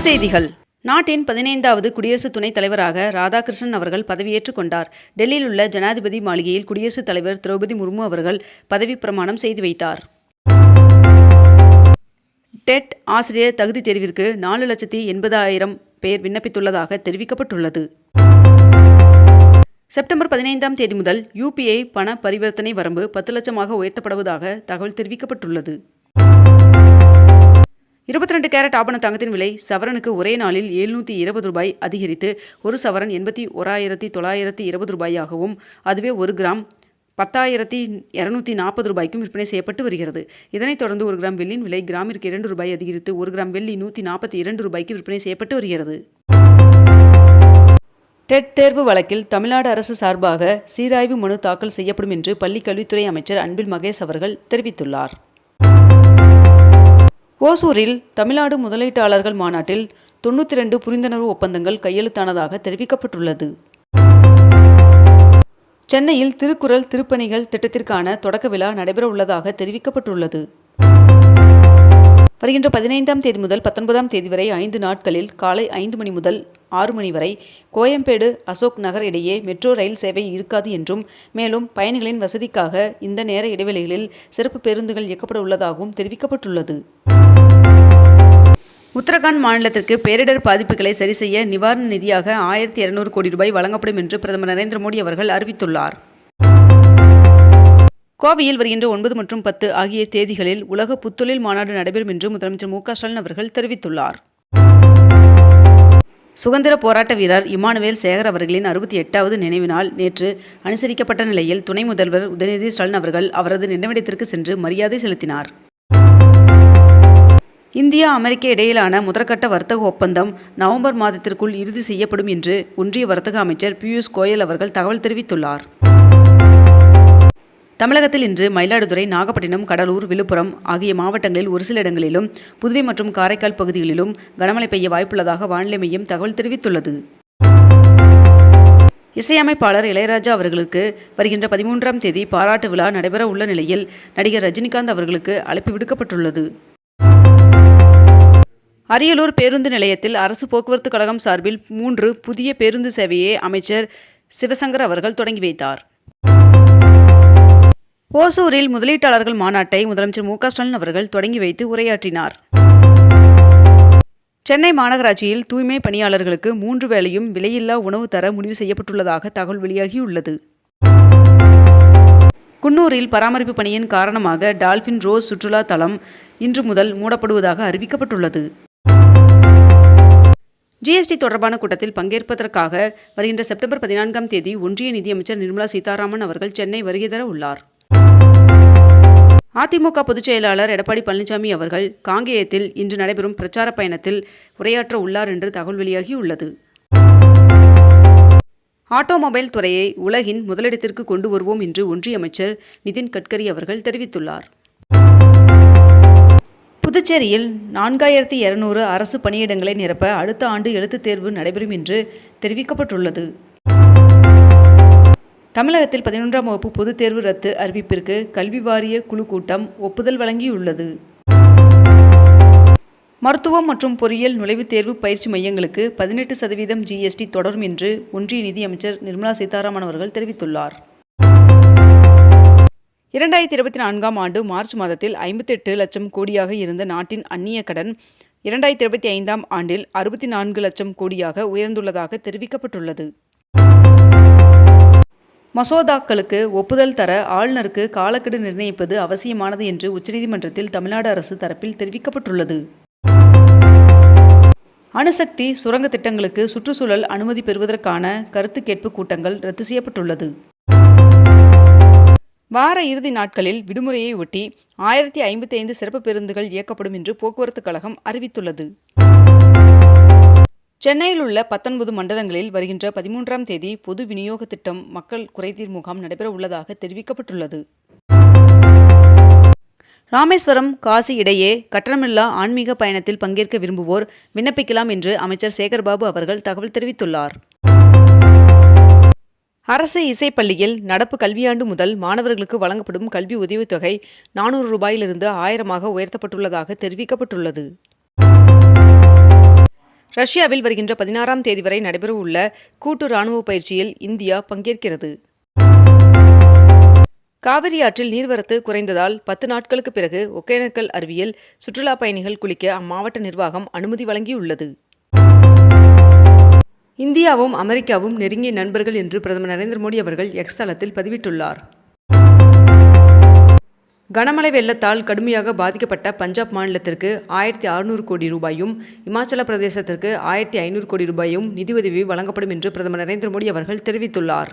செய்திகள். நாட்டின் பதினைந்தாவது குடியரசு துணைத் தலைவராக ராதாகிருஷ்ணன் அவர்கள் பதவியேற்றுக் கொண்டார். டெல்லியில் உள்ள ஜனாதிபதி மாளிகையில் குடியரசுத் தலைவர் திரௌபதி முர்மு அவர்கள் பதவிப் பிரமாணம் செய்து வைத்தார். டெட் ஆசிரியர் தகுதி தேர்விற்கு நாலு லட்சத்தி எண்பதாயிரம் பேர் விண்ணப்பித்துள்ளதாக தெரிவிக்கப்பட்டுள்ளது. செப்டம்பர் பதினைந்தாம் தேதி முதல் யூபிஐ பண பரிவர்த்தனை வரம்பு பத்து லட்சமாக உயர்த்தப்படுவதாக தகவல் தெரிவிக்கப்பட்டுள்ளது. இருபத்தி ரெண்டு கேரட் ஆபண தங்கத்தின் விலை சவரனுக்கு ஒரே நாளில் எழுநூற்றி இருபது ரூபாய் அதிகரித்து ஒரு சவரன் எண்பத்தி ஓராயிரத்தி தொள்ளாயிரத்தி இருபது ரூபாயாகவும் அதுவே ஒரு கிராம் பத்தாயிரத்தி இரநூத்தி நாற்பது ரூபாய்க்கும் விற்பனை செய்யப்பட்டு வருகிறது. இதனைத் தொடர்ந்து ஒரு கிராம் வெள்ளியின் விலை கிராமிற்கு இரண்டு ரூபாய் அதிகரித்து ஒரு கிராம் வெள்ளி நூற்றி நாற்பத்தி இரண்டு ரூபாய்க்கு விற்பனை செய்யப்பட்டு வருகிறது. டெட் தேர்வு வழக்கில் தமிழ்நாடு அரசு சார்பாக சீராய்வு மனு தாக்கல் செய்யப்படும் என்று பள்ளிக் கல்வித்துறை அமைச்சர் அன்பில் மகேஷ் அவர்கள் தெரிவித்துள்ளார். ஓசூரில் தமிழ்நாடு முதலீட்டாளர்கள் மாநாட்டில் தொண்ணூற்றி ரெண்டு புரிந்துணர்வு ஒப்பந்தங்கள் கையெழுத்தானதாக தெரிவிக்கப்பட்டுள்ளது. சென்னையில் திருக்குறள் திருப்பணிகள் திட்டத்திற்கான தொடக்க விழா நடைபெற உள்ளதாக தெரிவிக்கப்பட்டுள்ளது. வருகின்ற பதினைந்தாம் தேதி முதல் பத்தொன்பதாம் தேதி வரை ஐந்து நாட்களில் காலை ஐந்து மணி முதல் ஆறு மணி வரை கோயம்பேடு அசோக் நகர் இடையே மெட்ரோ ரயில் சேவை இருக்காது என்றும் மேலும் பயணிகளின் வசதிக்காக இந்த நேர இடைவெளிகளில் சிறப்பு பேருந்துகள் இயக்கப்பட உள்ளதாகவும் தெரிவிக்கப்பட்டுள்ளது. உத்தரகாண்ட் மாநிலத்திற்கு பேரிடர் பாதிப்புகளை சரி செய்ய நிவாரண நிதியாக ஆயிரத்தி இருநூறு கோடி ரூபாய் வழங்கப்படும் என்று பிரதமர் நரேந்திர மோடி அவர்கள் அறிவித்துள்ளார். கோவையில் வருகின்ற ஒன்பது மற்றும் பத்து ஆகிய தேதிகளில் உலக புத்தொழில் மாநாடு நடைபெறும் என்று முதலமைச்சர் மு ஸ்டாலின் அவர்கள் தெரிவித்துள்ளார். சுதந்திர போராட்ட வீரர் இமானுவேல் சேகர் அவர்களின் அறுபத்தி எட்டாவது நினைவு நாள் நேற்று அனுசரிக்கப்பட்ட நிலையில் துணை முதல்வர் உதயநிதி ஸ்டாலின் அவர்கள் அவரது நினைவிடத்திற்கு சென்று மரியாதை செலுத்தினார். இந்தியா அமெரிக்க இடையிலான முதற்கட்ட வர்த்தக ஒப்பந்தம் நவம்பர் மாதத்திற்குள் இறுதி செய்யப்படும் என்று ஒன்றிய வர்த்தக அமைச்சர் பியூஷ் கோயல் அவர்கள் தகவல் தெரிவித்துள்ளார். தமிழகத்தில் இன்று மயிலாடுதுறை நாகப்பட்டினம் கடலூர் விழுப்புரம் ஆகிய மாவட்டங்களில் ஒரு சில இடங்களிலும் புதுவை மற்றும் காரைக்கால் பகுதிகளிலும் கனமழை பெய்ய வாய்ப்புள்ளதாக வானிலை மையம் தகவல் தெரிவித்துள்ளது. இசையமைப்பாளர் இளையராஜா அவர்களுக்கு வருகின்ற பதிமூன்றாம் தேதி பாராட்டு விழா நடைபெற உள்ள நிலையில் நடிகர் ரஜினிகாந்த் அவர்களுக்கு அழைப்பு விடுக்கப்பட்டுள்ளது. அரியலூர் பேருந்து நிலையத்தில் அரசு போக்குவரத்து கழகம் சார்பில் மூன்று புதிய பேருந்து சேவையை அமைச்சர் சிவசங்கர் அவர்கள் தொடங்கி வைத்தார். ஓசூரில் முதலீட்டாளர்கள் மாநாட்டை முதலமைச்சர் மு ஸ்டாலின் அவர்கள் தொடங்கி வைத்து உரையாற்றினார். சென்னை மாநகராட்சியில் தூய்மை பணியாளர்களுக்கு மூன்று வேளையும் விலையில்லா உணவு தர முடிவு செய்யப்பட்டுள்ளதாக தகவல் வெளியாகியுள்ளது. குன்னூரில் பராமரிப்பு பணியின் காரணமாக டால்பின் ரோஸ் சுற்றுலா தளம் இன்று முதல் மூடப்படுவதாக அறிவிக்கப்பட்டுள்ளது. ஜிஎஸ்டி தொடர்பான கூட்டத்தில் பங்கேற்பதற்காக வருகின்ற செப்டம்பர் பதினான்காம் தேதி ஒன்றிய நிதியமைச்சர் நிர்மலா சீதாராமன் அவர்கள் சென்னை வருகை தர உள்ளார். அதிமுக பொதுச் செயலாளர் எடப்பாடி பழனிசாமி அவர்கள் காங்கேயத்தில் இன்று நடைபெறும் பிரச்சார பயணத்தில் உரையாற்ற உள்ளார் என்று தகவல் வெளியாகியுள்ளது ஆட்டோமொபைல் துறையை உலகின் முதலிடத்திற்கு கொண்டு வருவோம் என்று ஒன்றிய அமைச்சர் நிதின் கட்கரி அவர்கள் தெரிவித்துள்ளார். புதுச்சேரியில் நான்காயிரத்தி இருநூறு அரசு பணியிடங்களை நிரப்ப அடுத்த ஆண்டு எழுத்துத் தேர்வு நடைபெறும் என்று தெரிவிக்கப்பட்டுள்ளது. தமிழகத்தில் பதினொன்றாம் வகுப்பு பொதுத் தேர்வு ரத்து அறிவிப்பிற்கு கல்வி வாரிய குழு கூட்டம் ஒப்புதல் வழங்கியுள்ளது. மருத்துவம் மற்றும் பொறியியல் நுழைவுத் தேர்வு பயிற்சி மையங்களுக்கு பதினெட்டு சதவீதம் ஜிஎஸ்டி தொடரும் என்று ஒன்றிய நிதியமைச்சர் நிர்மலா சீதாராமன் அவர்கள் தெரிவித்துள்ளார். இரண்டாயிரத்தி இருபத்தி நான்காம் ஆண்டு மார்ச் மாதத்தில் ஐம்பத்தெட்டு லட்சம் கோடியாக இருந்த நாட்டின் அந்நிய கடன் இரண்டாயிரத்தி இருபத்தி ஐந்தாம் ஆண்டில் அறுபத்தி நான்கு லட்சம் கோடியாக உயர்ந்துள்ளதாக தெரிவிக்கப்பட்டுள்ளது. மசோதாக்களுக்கு ஒப்புதல் தர ஆளுநருக்கு காலக்கெடு நிர்ணயிப்பது அவசியமானது என்று உச்சநீதிமன்றத்தில் தமிழ்நாடு அரசு தரப்பில் தெரிவிக்கப்பட்டுள்ளது. அணுசக்தி சுரங்க திட்டங்களுக்கு சுற்றுச்சூழல் அனுமதி பெறுவதற்கான கருத்து கேட்பு கூட்டங்கள் ரத்து செய்யப்பட்டுள்ளது. வார இறுதி நாட்களில் விடுமுறையை ஒட்டி ஆயிரத்தி ஐம்பத்தி ஐந்து சிறப்பு பேருந்துகள் இயக்கப்படும் என்று போக்குவரத்து கழகம் அறிவித்துள்ளது. சென்னையில் உள்ள பத்தொன்பது மண்டலங்களில் வருகின்ற பதிமூன்றாம் தேதி பொது விநியோக திட்டம் மக்கள் குறைதீர் முகாம் நடைபெற உள்ளதாக தெரிவிக்கப்பட்டுள்ளது. ராமேஸ்வரம் காசி இடையே கட்டணமில்லா ஆன்மீக பயணத்தில் பங்கேற்க விரும்புவோர் விண்ணப்பிக்கலாம் என்று அமைச்சர் சேகர்பாபு அவர்கள் தகவல் தெரிவித்துள்ளார். அரசு இசைப்பள்ளியில் நடப்பு கல்வியாண்டு முதல் மாணவர்களுக்கு வழங்கப்படும் கல்வி உதவித்தொகை நானூறு ரூபாயிலிருந்து ஆயிரமாக உயர்த்தப்பட்டுள்ளதாக தெரிவிக்கப்பட்டுள்ளது. ரஷ்யாவில் வருகின்ற பதினாறாம் தேதி வரை நடைபெறவுள்ள கூட்டு ராணுவ பயிற்சியில் இந்தியா பங்கேற்கிறது. காவிரி ஆற்றில் நீர்வரத்து குறைந்ததால் பத்து நாட்களுக்கு பிறகு ஒகேனக்கல் அருவியில் சுற்றுலா பயணிகள் குளிக்க அம்மாவட்ட நிர்வாகம் அனுமதி வழங்கியுள்ளது. இந்தியாவும் அமெரிக்காவும் நெருங்கிய நண்பர்கள் என்று பிரதமர் நரேந்திர மோடி அவர்கள் எக்ஸ் தளத்தில் பதிவிட்டுள்ளார். கனமழை வெள்ளத்தால் கடுமையாக பாதிக்கப்பட்ட பஞ்சாப் மாநிலத்திற்கு ஆயிரத்தி அறுநூறு கோடி ரூபாயும் இமாச்சல பிரதேசத்திற்கு ஆயிரத்தி ஐநூறு கோடி ரூபாயும் நிதியுதவி வழங்கப்படும் என்று பிரதமர் நரேந்திர மோடி அவர்கள் தெரிவித்துள்ளார்.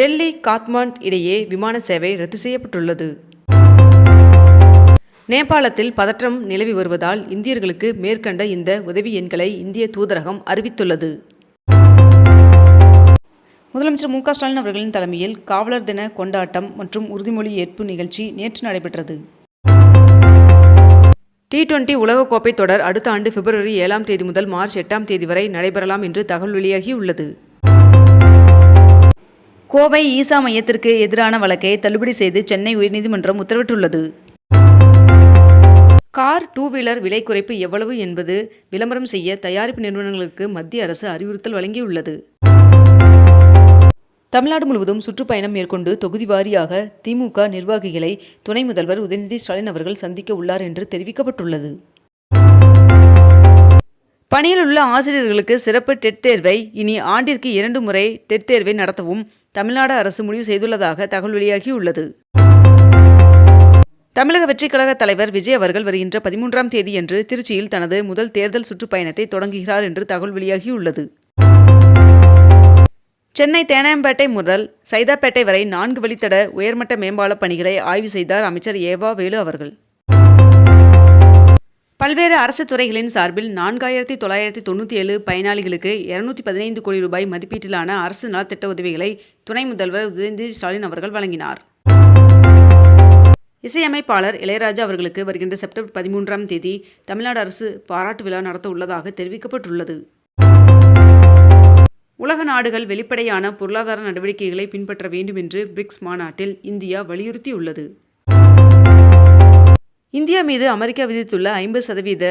டெல்லி காத்மாண்ட் இடையே விமான சேவை ரத்து செய்யப்பட்டுள்ளது. நேபாளத்தில் பதற்றம் நிலவி வருவதால் இந்தியர்களுக்கு மேற்கண்ட இந்த உதவி எண்களை இந்திய தூதரகம் அறிவித்துள்ளது. முதலமைச்சர் மு ஸ்டாலின் அவர்களின் தலைமையில் காவலர் தின கொண்டாட்டம் மற்றும் உறுதிமொழி ஏற்பு நிகழ்ச்சி நேற்று நடைபெற்றது. டி டுவெண்டி உலகக்கோப்பை தொடர் அடுத்த ஆண்டு பிப்ரவரி ஏழாம் தேதி முதல் மார்ச் எட்டாம் தேதி வரை நடைபெறலாம் என்று தகவல் வெளியாகியுள்ளது. கோவை ஈசா மையத்திற்கு எதிரான வழக்கை தள்ளுபடி செய்து சென்னை உயர்நீதிமன்றம் உத்தரவிட்டுள்ளது. கார் டூ வீலர் விலை குறைப்பு எவ்வளவு என்பது விளம்பரம் செய்ய தயாரிப்பு நிறுவனங்களுக்கு மத்திய அரசு அறிவுறுத்தல் வழங்கியுள்ளது. தமிழ்நாடு முழுவதும் சுற்றுப்பயணம் மேற்கொண்டு தொகுதி வாரியாக திமுக நிர்வாகிகளை துணை முதல்வர் உதயநிதி ஸ்டாலின் அவர்கள் சந்திக்க உள்ளார் என்று தெரிவிக்கப்பட்டுள்ளது. பணியில் உள்ள ஆசிரியர்களுக்கு சிறப்பு டெட் தேர்வை இனி ஆண்டிற்கு இரண்டு முறை டெட் தேர்வை நடத்தவும் தமிழ்நாடு அரசு முடிவு செய்துள்ளதாக தகவல் வெளியாகியுள்ளது. தமிழக வெற்றிக் கழக தலைவர் விஜய் அவர்கள் வருகின்ற பதிமூன்றாம் தேதியன்று திருச்சியில் தனது முதல் தேர்தல் சுற்றுப்பயணத்தை தொடங்குகிறார் என்று தகவல் வெளியாகியுள்ளது. சென்னை தேனாம்பேட்டை முதல் சைதாப்பேட்டை வரை நான்கு வழித்தட உயர்மட்ட மேம்பால பணிகளை ஆய்வு செய்தார் அமைச்சர் ஏவா வேலு அவர்கள். பல்வேறு அரசு துறைகளின் சார்பில் நான்காயிரத்தி தொள்ளாயிரத்தி தொண்ணூற்றி ஏழு பயனாளிகளுக்கு இருநூத்தி பதினைந்து கோடி ரூபாய் மதிப்பீட்டிலான அரசு நலத்திட்ட உதவிகளை துணை முதல்வர் உதயநிதி ஸ்டாலின் அவர்கள் வழங்கினார். இசையமைப்பாளர் இளையராஜா அவர்களுக்கு வருகின்ற செப்டம்பர் பதிமூன்றாம் தேதி தமிழ்நாடு அரசு பாராட்டு விழா நடத்த உள்ளதாக தெரிவிக்கப்பட்டுள்ளது. உலக நாடுகள் வெளிப்படையான பொருளாதார நடவடிக்கைகளை பின்பற்ற வேண்டும் என்று பிரிக்ஸ் மாநாட்டில் இந்தியா வலியுறுத்தியுள்ளது. இந்தியா மீது அமெரிக்கா விதித்துள்ள ஐம்பது சதவீத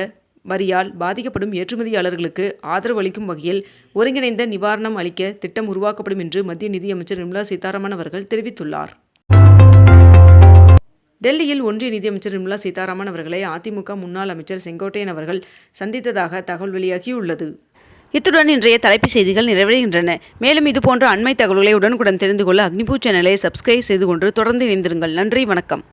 வரியால் பாதிக்கப்படும் ஏற்றுமதியாளர்களுக்கு ஆதரவு அளிக்கும் வகையில் ஒருங்கிணைந்த நிவாரணம் அளிக்க திட்டம் உருவாக்கப்படும் என்று மத்திய நிதியமைச்சர் நிர்மலா சீதாராமன் அவர்கள் தெரிவித்துள்ளார். டெல்லியில் ஒன்றிய நிதியமைச்சர் நிர்மலா சீதாராமன் அவர்களை அதிமுக முன்னாள் அமைச்சர் செங்கோட்டையன் அவர்கள் சந்தித்ததாக தகவல் வெளியாகியுள்ளது. இத்துடன் இன்றைய தலைப்புச் செய்திகள் நிறைவடைகின்றன. மேலும் இதுபோன்ற அண்மை தகவல்களை உடனுக்குடன் தெரிந்து கொள்ள அக்னிபூ சேனலை சப்ஸ்கிரைப் செய்து கொண்டு தொடர்ந்து இணைந்திருங்கள். நன்றி வணக்கம்.